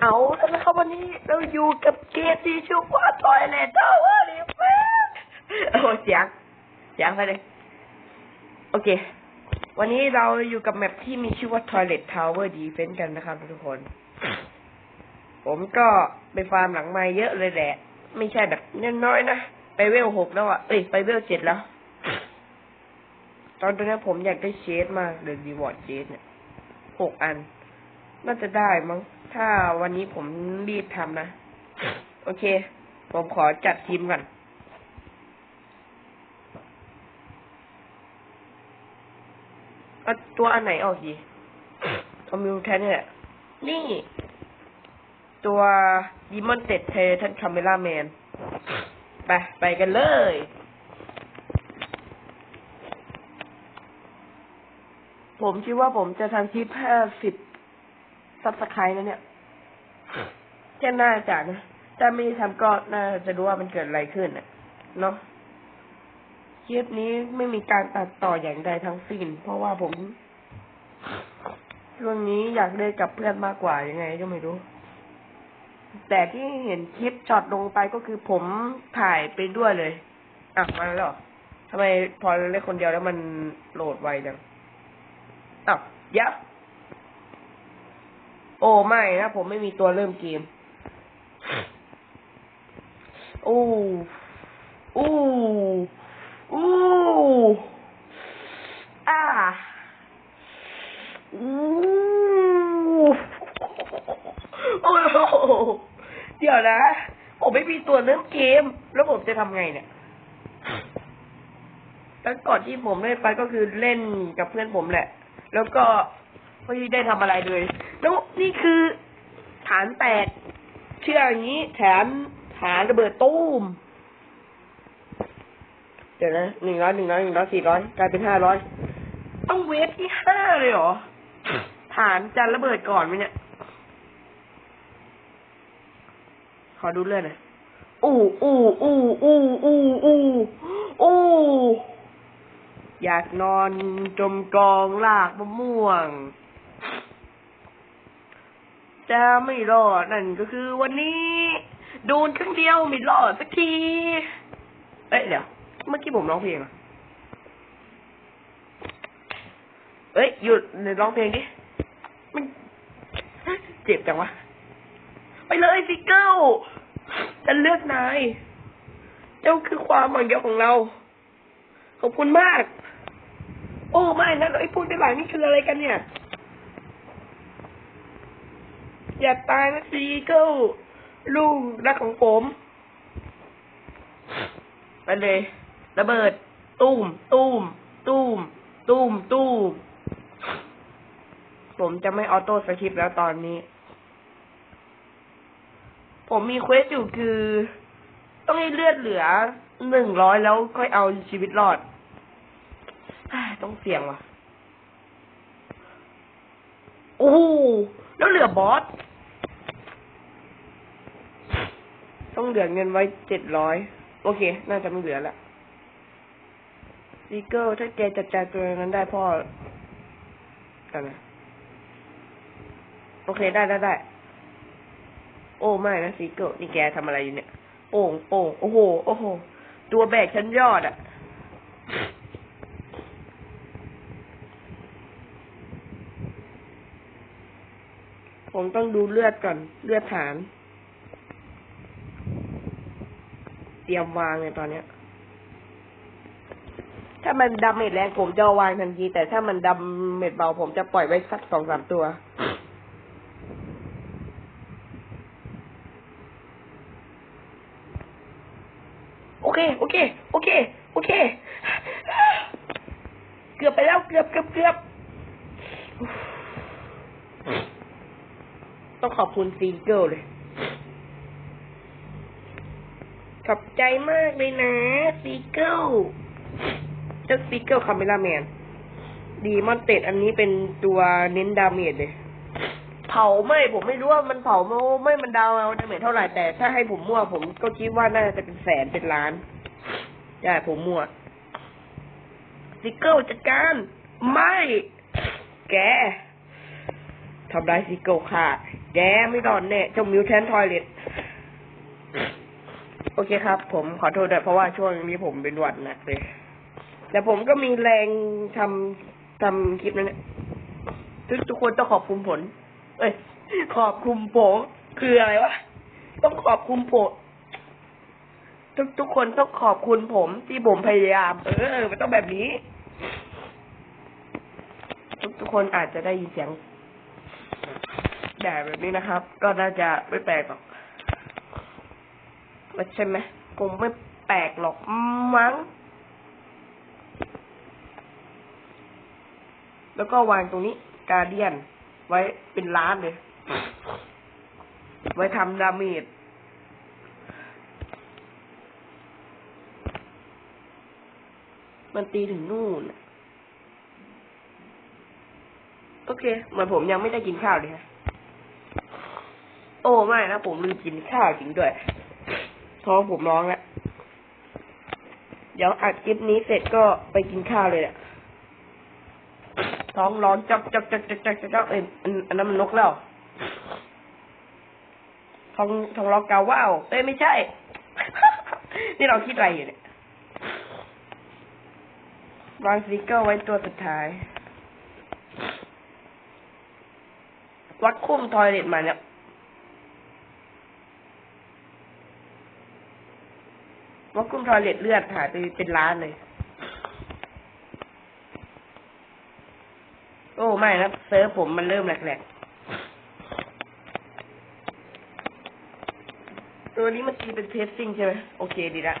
เอาแล้วนะครับวันนี้เราอยู่กับเกมที่ชื่อว่าทอยเลทเวอร์ดิเฟโอ้เสียงเสียงไปเลย โอเค วันนี้เราอยู่กับแมปที่มีชื่อว่า Toilet Tower Defense กันนะครับทุกคน ผมก็ไปฟาร์มหลังไม้เยอะเลยแหละ ไม่ใช่แบบน้อยๆนะ ไปเวลหกแล้วอะ เอ้ย ไปเวลเจ็ดแล้ว ตอนนี้ผมอยากได้เชดมากเลยรีวอร์ดเชดเนี่ยหกอัน น่าจะได้มั้ง ถ้าวันนี้ผมรีบทำนะ โอเค ผมขอจัดทีมก่อนเอาตัวอันไหนออกดีเอามิวแทนเนี่ยแหละ นี่ ตัวดีมอนเต็ดเททันคาเมล่าแมน ไป ไปกันเลยผมคิดว่าผมจะทำคลิปห้าสิบ ซับสไครต์นะเนี่ยแค่น่าจะนะถ้าไม่ทำก็น่าจะรู้ว่ามันเกิดอะไรขึ้นน่ะเนาะคลิปนี้ไม่มีการตัดต่ออย่างใดทั้งสิ้น เพราะว่าผมช่วงนี้อยากเล่นกับเพื่อนมากกว่ายังไงก็ไม่รู้ แต่ที่เห็นคลิปช็อตลงไปก็คือผมถ่ายไปด้วยเลยอะมาแล้วเหรอทำไมพอเล่นคนเดียวแล้วมันโหลดไวจังอ้าวเยอะ โอ้ไม่นะผมไม่มีตัวเริ่มเกม โอ้อู้อู้อ่าอู้โอ้โหเดี๋ยวนะ ผมไม่มีตัวเริ่มเกม แล้วผมจะทำไงเนี่ยตั้งก่อนที่ผมเล่นไปก็คือเล่นกับเพื่อนผมแหละ แล้วก็ ไม่ได้ทำอะไรเลย แล้วนี่คือฐานแตกเชื่ออย่างนี้ แถมฐานระเบิดตู้ม เดี๋ยวนะหนึ่งร้อยหนึ่งร้อยหนึ่งร้อยสี่ร้อยกลายเป็นห้าร้อยต้องเวฟที่ห้าเลยเหรอ ฐานจะระเบิดก่อนไหมเนี่ย ขอดูเลื่อนหน่อยอู้อู้อู้อู้อู้อู้อู้อยากนอนจมกองลากมะม่วง จะไม่รอดนั่นก็คือวันนี้โดนครั้งเดียวไม่รอดสักที เอ้ยเดี๋ยว เมื่อกี้ผมร้องเพลงอะเอ้ยหยุดเดี๋ยวร้องเพลงดิมันเจ็บจังวะ ไปเลยสิเกิลจะเลือกนาย เจ้าคือความหวังเดียวของเรา ขอบคุณมาก โอ้ไม่นะไอ้พูดในหลังนี่คืออะไรกันเนี่ย อย่าตายนะซีเกิลลูกรักของผมไปเลยระเบิดตูมตูมตูมตูมตูมผมจะไม่ออโต้สคริปแล้วตอนนี้ ผมมีเควสอยู่คือ ต้องให้เลือดเหลือหนึ่งร้อยแล้วค่อยเอาชีวิตรอด ต้องเสี่ยงว่ะ โอ้โหแล้วเหลือบอส ต้องเหลือเงินไว้เจ็ดร้อยโอเค น่าจะไม่เหลือละซีเกิลถ้าแกจัดการตัวนั้นได้พ่อกันนะโอเคได้ได้ได้โอ้ไม่นะซีเกิลนี่แกทำอะไรอยู่เนี่ยโป่งโป่งโอ้โห โอ้โห ตัวแบกชั้นยอดอะผมต้องดูเลือดก่อน เลือดฐาน เต รียมวางเลยตอนเนี้ย ถ้ามันดาเมจแรงผมจะวางทันที แต่ถ้ามันดาเมจเบาผมจะปล่อยไว้สักสองสามตัวโอเค โอเค โอเค โอเค เกือบไปแล้ว เกือบเกือบเกือบ ต้องขอบคุณซีเกิลเลย ขอบใจมากเลยนะซีเกิลเจ้าซีเกิลคาเมล่าแมน ดีมอนเต็ดอันนี้เป็นตัวเน้นดาเมจเลย เผาไม่ผมไม่รู้ว่ามันเผาไม่ไม่มันดาวเอาดาเมจเท่าไหร่แต่ถ้าให้ผมมั่วผมก็คิดว่าน่าจะเป็นแสนเป็นล้านใช่ผมมั่วซิเกิลจัดการ ไม่ แกทำลายซิโก้ค่ะ แกไม่รอดแน่เจ้ามิวแทนทอยเลต โอเคครับ ผมขอโทษด้วยเพราะว่าช่วงนี้ผมเป็นหวัดหนักเลย แต่ผมก็มีแรงทำทำคลิปนั้นเนี่ยทุกทุกคนต้องขอบคุณผล เอ้ย ขอบคุณโปคืออะไรวะ ต้องขอบคุณโปทุกทุกคนต้องขอบคุณผมที่ผมพยายาม เออ มันต้องแบบนี้ ทุกทุกคนอาจจะได้ยินเสียงแด่แบบนี้นะครับ ก็น่าจะไม่แปลกหรอก ใช่ไหมคงไม่แปลกหรอกมั้ง แล้วก็วางตรงนี้ กาเดียน ไว้เป็นล้านเลย ไว้ทำดาเมจมันตีถึงนู่น โอเค เหมือนผมยังไม่ได้กินข้าวเลยฮะโอ้ ไม่นะ ผมลืมกินข้าวจริงด้วย ท้องผมร้องแล้วเดี๋ยวอัดคลิปนี้เสร็จก็ไปกินข้าวเลยแหละท้องร้อนจักจักจักจักจักจักเอ้ยอันอันนั้นมันนกแล้วท้องท้องร้องกาว่าวเอ้ยไม่ใช่ นี่เราคิดอะไรอยู่เนี่ยวางสติกเกอร์ไว้ตัวสุดท้าย วัดคุ้มทอยเลตมาเนี่ย วัดคุ้มทอยเล็ตเลือดหายไปเป็นล้านเลย โอ้ไม่นะเซิร์ฟผมมันเริ่มแหลกๆ ตัวนี้มันตีเป็นเทสซิ่งใช่ไหมโอเคดีละ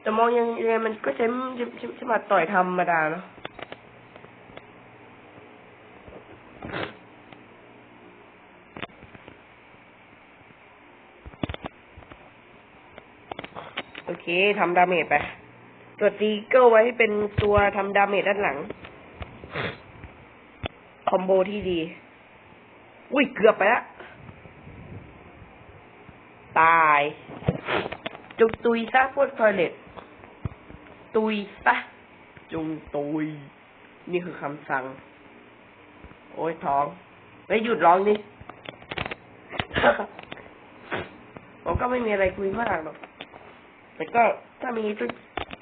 แต่มองยังไงมันก็ใช้ใช้ใช้ใช้มาต่อยธรรมดาเนาะ โอเค ทำดาเมจไป ตัวตีเกิลไว้ให้เป็นตัวทำดาเมจด้านหลัง คอมโบที่ดี อุ้ย เกือบไปล้วตาย จุกตุยซะพวกทอยเล็ต ตุยซะ จุงตุย นี่คือคำสั่ง โอ้ยท้องไม่หยุดร้องนี่ผมก็ไม่มีอะไรคุยมากหรอก แต่ก็ถ้ามีทุก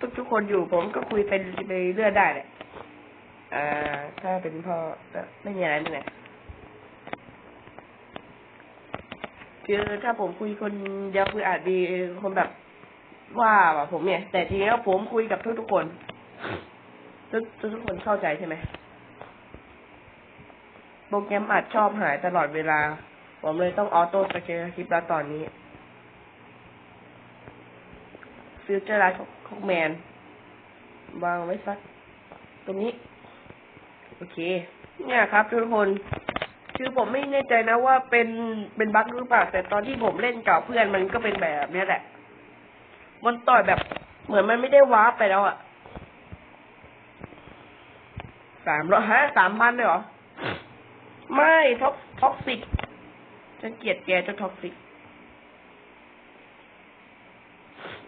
ทุกทุกคนอยู่ผมก็คุยไปไปเรื่อยได้แหละอ่า ถ้าเป็นพ่อไม่มีอะไรไม่เป็นไรคือถ้าผมคุยคนเดียวคืออาจมีคนแบบว่าแบบผมเนี่ย แต่ทีนี้แล้วผมคุยกับทุกทุกคนทุกทุกทุกคนเข้าใจใช่ไหมโปรแกรมอัดชอบหายตลอดเวลา ผมเลยต้องออโต้สเกลคลิปแล้วตอนนี้ ฟิวเจอร์ไลท์ของแมนวางไว้สักตรงนี้ โอเค เนี่ยครับทุกคน คือผมไม่แน่ใจนะว่าเป็นเป็นบั๊กหรือเปล่า แต่ตอนที่ผมเล่นกับเพื่อนมันก็เป็นแบบเนี้ยแหละ มันต่อยแบบ เหมือนมันไม่ได้วาร์ปไปแล้วอะสามร้อยฮะสามพันเลยเหรอ ไม่ท็อกท็อกซิกฉันเกลียดแกจ้าท็อกซิก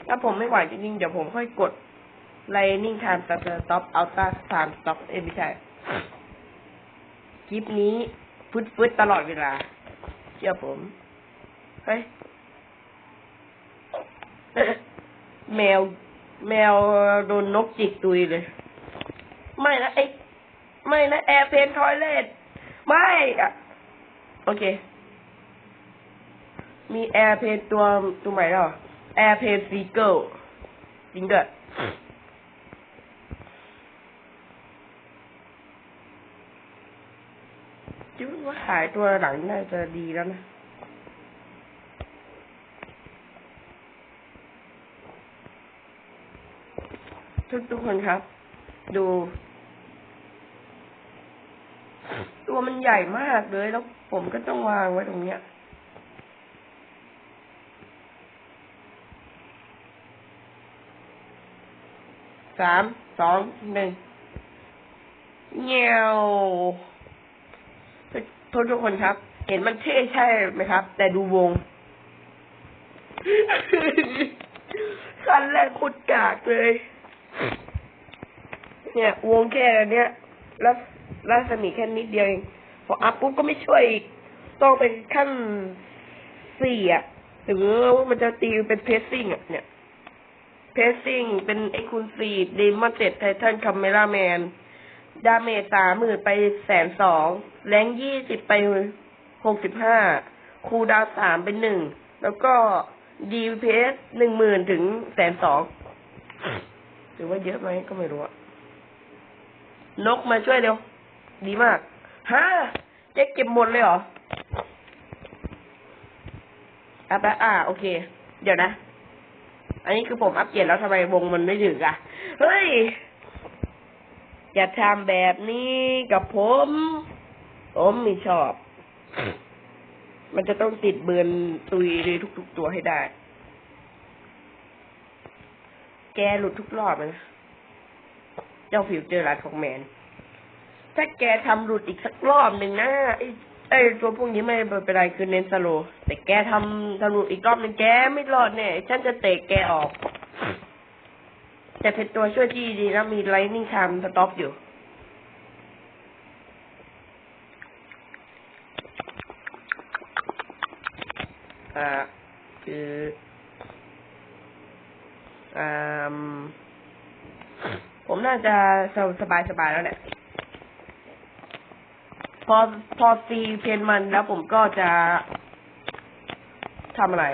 ถ้าผมไม่ไหวจริงๆ เดี๋ยวผมค่อยกด Lightning Time Stop Ultra Time Stop เอ้ไม่ใช่ คลิปนี้ฟึดฟึดๆตลอดเวลา เชื่อผม เฮ้ย แมว แมวโดนนกจิกตุยเลย ไม่นะไอ้ไม่นะแอร์เพนทอยเลตไม่อะโอเค มีแอร์เพนตัวตัวใหม่แล้ว แอร์เพนซีเกิลจริงด้วยคิดว่าขายตัวหลังน่าจะดีแล้วนะทุกทุกคนครับ ดู ตัวมันใหญ่มากเลยแล้วผมก็ต้องวางไว้ตรงเนี้ย สาม สอง หนึ่งเงี้ยวทุกทุกคนครับ เห็นมันเท่ใช่ไหมครับ แต่ดูวงคันแรกคุดกากเลย เนี่ย วงแค่เนี้ยแล้วรัศมีแค่นิดเดียวเอง พออัพปุ๊บก็ไม่ช่วยอีก ต้องเป็นขั้นสี่อะถึงว่ามันจะตีเป็นเพสซิ่งอะเนี่ย เพสซิ่งเป็นเอ็กซ์คลูซีฟดีมอนเต็ดไททันคัมเมล่าแมน ดาเมจสามหมื่นไปแสนสองแรงยี่สิบไปหกสิบห้าคูดาวสามเป็นหนึ่ง แล้วก็ดีพีเอสหนึ่งหมื่นถึงแสนสองถือว่าเยอะไหมก็ไม่รู้อะนกมาช่วยเร็ว ดีมากฮะเจ๊เก็บหมดเลยเหรออัพแล้วอ่าโอเค เดี๋ยวนะ อันนี้คือผมอัปเกรดแล้วทำไมวงมันไม่ถึงอะเฮ้ย อย่าทำแบบนี้กับผม ผมไม่ชอบ มันจะต้องติดเบือนตุยในทุก ๆ ตัวให้ได้ แกหลุดทุกรอบเลยนะเจ้าฟิวเจอร์รัดของแมน ถ้าแกทำหลุดอีกสักรอบหนึ่งนะไอ้ไอ้ตัวพวกนี้ไม่เป็นไรคือเน้นสโลแต่แกทำทำหลุดอีกรอบนึงแกไม่รอดแน่ฉันจะเตะแกออก แต่เป็นตัวช่วยที่ดีนะมีไลนิ่งไทม์สต็อปอยู่อ่าคืออ่าผมน่าจะสบายสบายแล้วแหละ พอพอซีเพนมันแล้วผมก็จะทำอะไร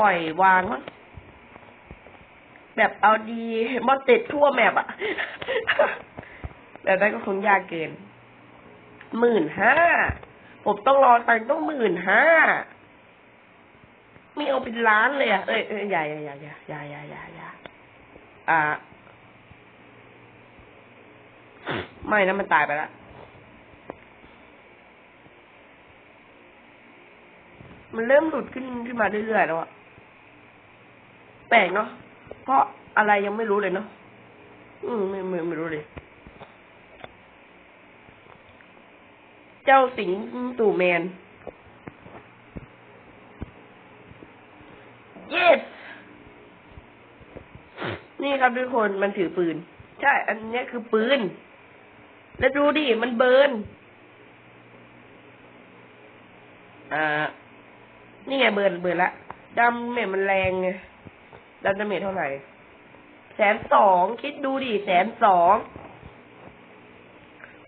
ปล่อยวางมั้งแบบเอาดีมอนติดทั่วแมปอะแต่นั้ก็คงยากเกินหมื่นห้าผมต้องรอตังต้องหมื่นห้าไม่เอาเป็นล้านเลยอะเอ้ยเอ้ยอย่าอย่าอย่าอย่าอย่าอย่าอย่าอย่าอ่า ไม่นะมันตายไปแล้ว มันเริ่มหลุดขึ้นขึ้นมาเรื่อยๆแล้วอะแปลกเนาะเพราะอะไรยังไม่รู้เลยเนาะอืมไม่ไม่ไม่รู้เลย เจ้าสิงตู่แมน yes นี่ครับทุกคนมันถือปืน ใช่ อันเนี้ยคือปืน แล้วดูดิ มันเบิร์นอ่า นี่ไงเบิร์นเบิร์นละดำเมจมันแรงไงดำดาเมจเท่าไหร่แสนสองคิดดูดิแสนสอง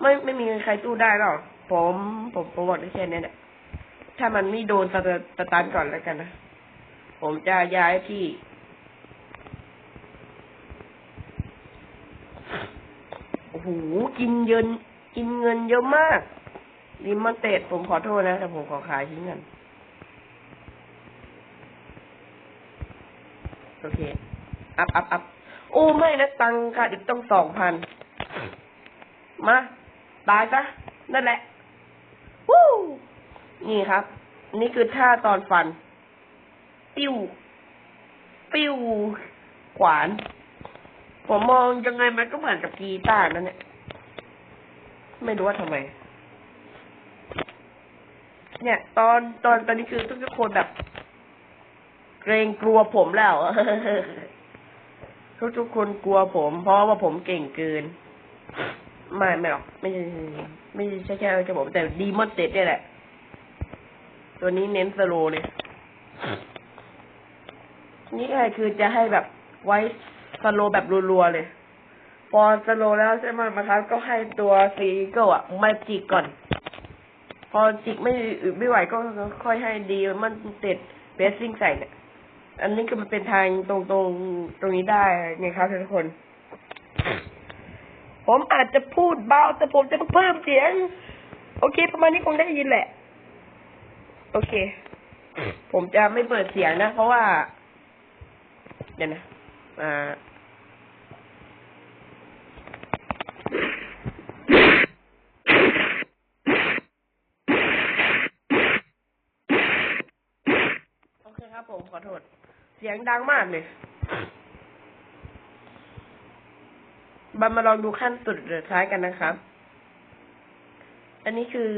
ไม่ไม่มีใครสู้ได้หรอกผมผมผมบอกได้แค่นี้แหละถ้ามันไม่โดนสตสตันก่อนแล้วกันนะผมจะย้ายที่ โอ้โหกินเยินกินเงินเยอะมากลิมอนเตดผมขอโทษนะ แต่ผมขอขายทิ้งกัน โอเค อัพอัพอัพโอ้ไม่นะตังค่ะอีกต้องสองพันมาตายซะนั่นแหละวู้นี่ครับ นี่คือท่าตอนฟัน ปิ้ว ปิ้ว ขวาน ผมมองยังไงมันก็เหมือนกับกีตาร์นั่นเนี่ยไม่รู้ว่าทำไม เนี่ย ตอนตอนตอนนี้คือทุกคนแบบ เกรงกลัวผมแล้วทุกทุกๆคนกลัวผม เพราะว่าผมเก่งเกิน ไม่ไม่หรอก ไม่ใช่ไม่ใช่แค่แค่ผมแต่ดีมอนเต็ดเนี่ยแหละ ตัวนี้เน้นสโลเลยนี่ไงคือจะให้แบบไว้สโลแบบรัวๆเลย พอสโลแล้วใช่ไหมมาครับก็ให้ตัวซีเกิลอะมาจิกก่อน พอจิกไม่ไม่ไหวก็ค่อยให้ดีมันเต็ดเบสซิ่งใส่เนี่ย อันนี้ก็มันเป็นทางตรงตรงตรงนี้ได้ไงครับทุกคน ผมอาจจะพูดเบาแต่ผมจะเพิ่มเสียง โอเค ประมาณนี้คงได้ยินแหละ โอเค ผมจะไม่เปิดเสียงนะ เพราะว่า เดี๋ยวนะ อ่าโอเคครับผมขอโทษ เสียงดังมากเลยบันมาลองดูขั้นสุดท้ายกันนะครับ อันนี้คือ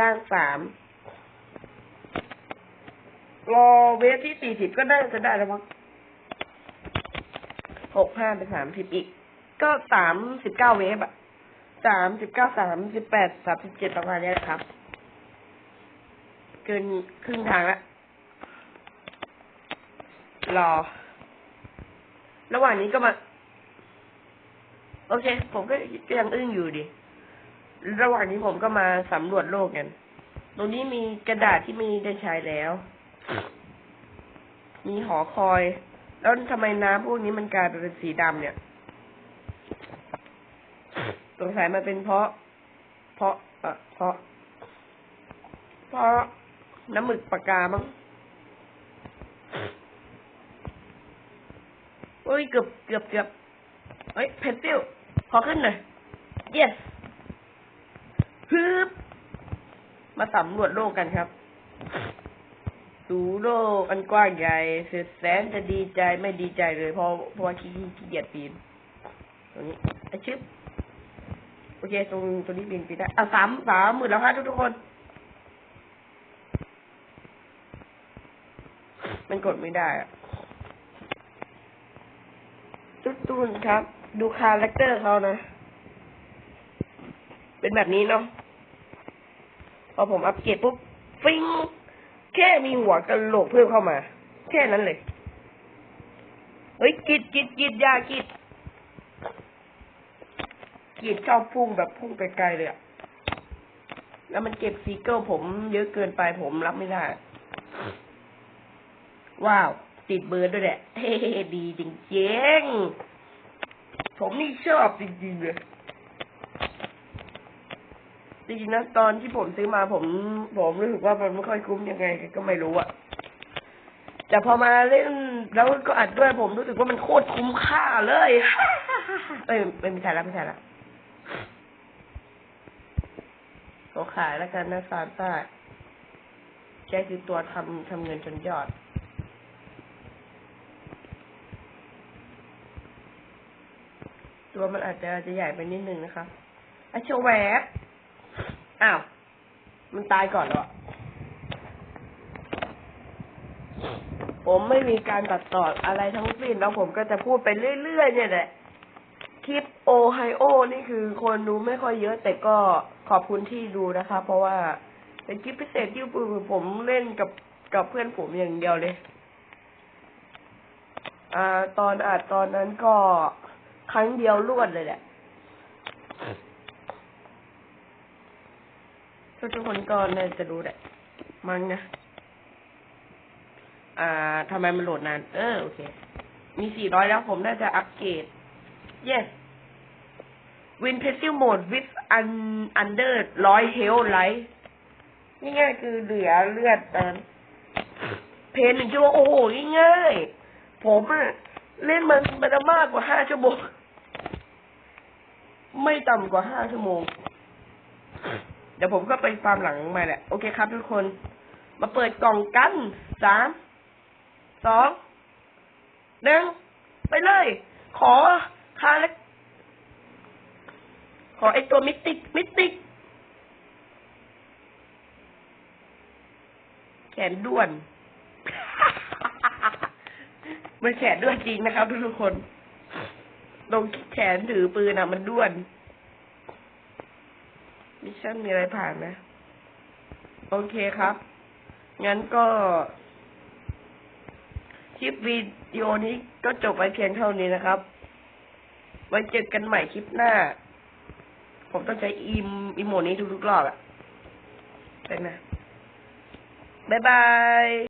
ล่างสามรอเวฟที่สี่สิบก็น่าจะได้แล้วมั้งหกห้าเป็นสามสิบอีก ก็สามสิบเก้าเวฟอะสามสิบเก้าสามสิบแปดสามสิบเจ็ดประมาณนี้นะครับ เกินครึ่งทางละ รอ ระหว่างนี้ก็มา โอเค ผมก็ยังอึ้งอยู่ดิ ระหว่างนี้ผมก็มาสำรวจโลกกัน ตรงนี้มีกระดาษที่ม่ได้ใช้แล้ว มีหอคอย แล้วทำไมน้ำพวกนี้มันกลายเป็นสีดำเนี่ย สงสัยมันเป็นเพราะ เพราะเอ่อเพราะ เพราะน้ำหมึกปากกามั้งโอ้ ยเกือบเกือบเกือบเฮ้ยเพนซิลขอขึ้นหน่อย yes ฮึบมาสำรวจโลกกันครับดูโลกอันกว้างใหญ่สุดแสนจะดีใจไม่ดีใจเลย เพราะเพราะว่าขี้ขี้เกียจปีน ตรงนี้ไอชึบโอเค ตรงตรงนี้ปีนปีนได้อะสามสามหมื่นแล้วครับทุกทุกคน มันกดไม่ได้อะ ทุกทุกคนครับ ดูคาแรคเตอร์เขานะ เป็นแบบนี้เนาะพอผมอัปเกรดปุ๊บ ฟิง แค่มีหัวกะโหลกเพิ่มเข้ามา แค่นั้นเลย เฮ้ยกิดกิดกิดยากิดกิดชอบพุ่งแบบพุ่งไกลๆเลยอะแล้วมันเก็บซีเกิลผมเยอะเกินไปผมรับไม่ได้ ว้าว ติดเบอร์ด้วยแหละเฮ้ดีจริงๆผมนี่ชอบจริงๆเลยจริงๆนะตอนที่ผมซื้อมาผม ผมรู้สึกว่ามันไม่ค่อยคุ้มยังไง ก็ไม่รู้อะแต่พอมาเล่นแล้วก็อัดด้วยผมรู้สึกว่ามันโคตรคุ้มค่าเลยเอ้ยไม่ใช่ละไม่ใช่ละขอขายแล้วกันนะซานต้าแกคือตัวทำทำเงินจนยอด ตัวมันอาจจะจะใหญ่ไปนิดนึงนะคะอะโชวแวบอ้าว มันตายก่อนแล้วอผมไม่มีการตัดต่ออะไรทั้งสิ้นแล้วผมก็จะพูดไปเรื่อยๆเนี่ยแหละ คลิปโอไฮโอ นี่คือคนดูไม่ค่อยเยอะ แต่ก็ขอบคุณที่ดูนะคะ เพราะว่าเป็นคลิปพิเศษที่ผมเล่นกับกับเพื่อนผมอย่างเดียวเลย อ่า ตอนอัดตอนนั้นก็ ครั้งเดียวรวดเลยแหละทุกทุกคนก็น่าจะรู้แหละมั้งนะ อ่าทำไมมันโหลดนาน เออโอเค มีสี่ร้อยแล้วผมน่าจะอัปเกรด yes win pencil mode with un under ร้อย health life นี่ง่ายคือเหลือเลือดเติมเพนหนึ่งชั่วโมงโอ้โหง่ายๆผมอะเล่นมันมันมากกว่าห้าชั่วโมง ไม่ต่ำกว่าห้าชั่วโมง เดี๋ยวผมก็ไปฟาร์มหลังมาแหละ โอเคครับทุกคน มาเปิดกล่องกันสามสองหนึ่งไปเลย ขอคาเล็กขอไอตัวมิติกมิติกแขนด้วน มันแขนด้วนจริงนะครับทุกคน ตรงแขนถือปืนอะ มันด้วนมิชชั่นมีอะไรผ่านไหมโอเคครับ งั้นก็คลิปวิดีโอนี้ก็จบไปเพียงเท่านี้นะครับ ไว้เจอกันใหม่คลิปหน้า ผมต้องใช้อีมอีโมนี้ทุกๆรอบอะเป็นนะบ๊ายบาย